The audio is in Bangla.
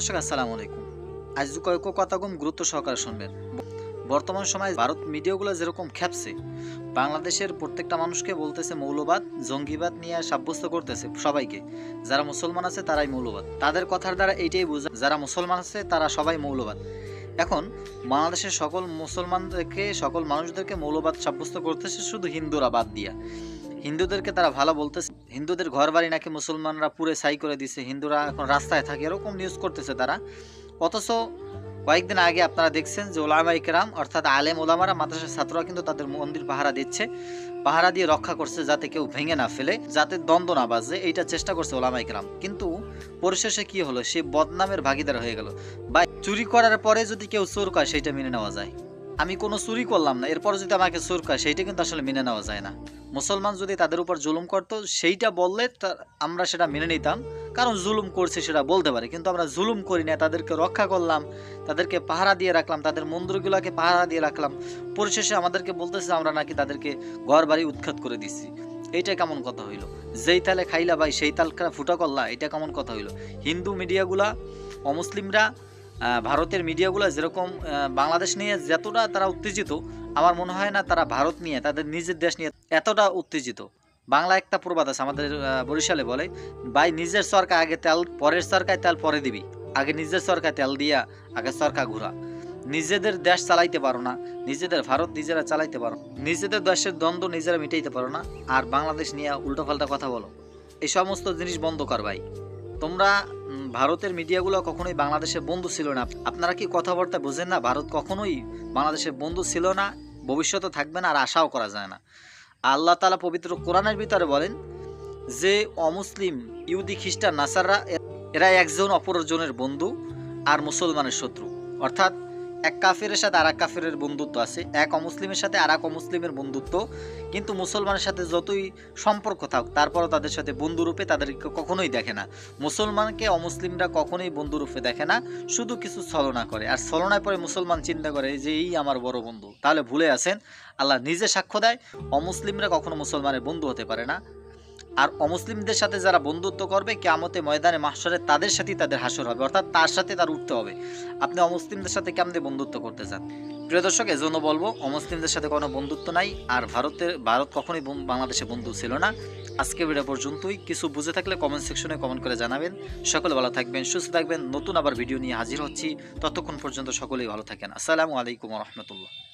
দর্শক, আসসালামু আলাইকুম। আজ কয়েক কথা গুরুত্ব সহকারে শুনবেন। বর্তমান সময়ে ভারত মিডিয়াগুলো যেরকম খেপছে বাংলাদেশের প্রত্যেকটা মানুষকে বলতেছে মৌলবাদ, জঙ্গিবাদ নিয়ে সাব্যস্ত করতেছে সবাইকে। যারা মুসলমান আছে, তারাই মৌলবাদ। তাদের কথার দ্বারা এইটাই বোঝা, যারা মুসলমান আছে, তারা সবাই মৌলবাদ। এখন, বাংলাদেশের সকল মুসলমানদেরকে, সকল মানুষদেরকে মৌলবাদ সাব্যস্ত করতেছে শুধু হিন্দুরা বাদ দিয়া। হিন্দুদেরকে তারা ভালো বলতেছে। হিন্দুদের ঘর বাড়ি নাকি মুসলমানরা পুরে সাই করে দিছে, হিন্দুরা এখন রাস্তায় থাকে, এরকম নিউজ করতেছে তারা। অথচ কয়েকদিন আগে আপনারা দেখছেন যে ওলামা ইকরাম অর্থাৎ আলেম ওলামারা, মাদ্রাসার ছাত্ররা কিন্তু তাদের মন্দির পাহারা দিচ্ছে, পাহারা দিয়ে রক্ষা করছে যাতে কেউ ভেঙে না ফেলে, যাতে দ্বন্দ্ব না বাজে, এইটা চেষ্টা করছে ওলামা ইকরাম কিন্তু পরিশেষে কি হলো? সে বদনামের ভাগিদার হয়ে গেল। বা চুরি করার পরে যদি কেউ চোর করে সেইটা মেনে নেওয়া যায়। আমি কোনো চুরি করলাম না এরপর যদি আমাকে চোর করে সেইটা কিন্তু আসলে মেনে নেওয়া যায় না। মুসলমান যদি তাদের উপর জুলুম করতো, সেইটা বললে আমরা সেটা মেনে নিতাম। কারণ জুলুম করছে সেটা বলতে পারে। কিন্তু আমরা জুলুম করি না, তাদেরকে রক্ষা করলাম, তাদেরকে পাহারা দিয়ে রাখলাম, তাদের মন্দিরগুলোকে পাহারা দিয়ে রাখলাম। পরিশেষে আমাদেরকে বলতেছে আমরা নাকি তাদেরকে ঘর বাড়ি উৎখাত করে দিচ্ছি এইটা কেমন কথা হইল? যেই তালে খাইলা ভাই, সেই তালকা ফুটা করলা এটা কেমন কথা হইল? হিন্দু মিডিয়াগুলা, অমুসলিমরা ভারতের মিডিয়াগুলো যেরকম বাংলাদেশ নিয়ে যতটা তারা উত্তেজিত, আমার মনে হয় না তারা ভারত নিয়ে, তাদের নিজের দেশ নিয়ে এতটা উত্তেজিত। বাংলা একটা প্রবাদ আছে, আমাদের বরিশালে বলে, ভাই, নিজের সরকার আগে তেল, পরের সরকার তেল পরে দিবি। আগে নিজের সরকার তেল দিয়া, আগে সরকার ঘুরা। নিজেদের দেশ চালাইতে পারো না, নিজেদের ভারত নিজেরা চালাইতে পারো নিজেদের দেশের দ্বন্দ্ব নিজেরা মিটাইতে পারো না, আর বাংলাদেশ নিয়ে উল্টোপাল্টা কথা বলো। এই সমস্ত জিনিস বন্ধ কর ভাই। তোমরা ভারতের মিডিয়াগুলো কখনোই বাংলাদেশের বন্ধু ছিল না। আপনারা কি কথাবার্তা বোঝেন না? ভারত কখনোই বাংলাদেশের বন্ধু ছিল না, ভবিষ্যতে থাকবে না আর আশাও করা যায় না। আল্লাহ তালা পবিত্র কোরআনের ভিতরে বলেন যে, অমুসলিম, ইহুদি, খ্রিস্টান, নাসাররা এরা একজন অপরজনের বন্ধু আর মুসলমানের শত্রু। অর্থাৎ এক কাফেরের সাথে আর এক কাফেরের বন্ধুত্ব আছে, এক অমুসলিমের সাথে আর এক অমুসলিমের বন্ধুত্ব। কিন্তু মুসলমানের সাথে যতই সম্পর্ক থাক তারপরও তাদের সাথে বন্ধুরূপে তাদেরকে কখনোই দেখে না। মুসলমানকে অমুসলিমরা কখনোই বন্ধুরূপে দেখে না, শুধু কিছু ছলনা করে। আর ছলনায় পরে মুসলমান চিন্তা করে যে এই আমার বড় বন্ধু। তাহলে ভুলে আছেন, আল্লাহ নিজে সাক্ষ্য দেয়, অমুসলিমরা কখনো মুসলমানের বন্ধু হতে পারে না। আর অমুসলিমদের সাথে যারা বন্ধুত্ব করবে কেমতে ময়দানে মাসরে তাদের সাথেই তাদের হাসর হবে, অর্থাৎ তার সাথে তার উঠতে হবে। আপনি অমুসলিমদের সাথে কেমনে বন্ধুত্ব করতে চান। প্রিয় দর্শক, এজন্য বলব, অমুসলিমদের সাথে কোনো বন্ধুত্ব নাই, আর ভারতের, ভারত কখনোই বাংলাদেশে বন্ধু ছিল না। আজকে ভিডিও পর্যন্তই। কিছু বুঝে থাকলে কমেন্ট সেকশনে কমেন্ট করে জানাবেন। সকলে ভালো থাকবেন, সুস্থ থাকবেন। নতুন আবার ভিডিও নিয়ে হাজির হচ্ছি। ততক্ষণ পর্যন্ত সকলেই ভালো থাকেন। আসসালামু আলাইকুম রহমতুল্লাহ।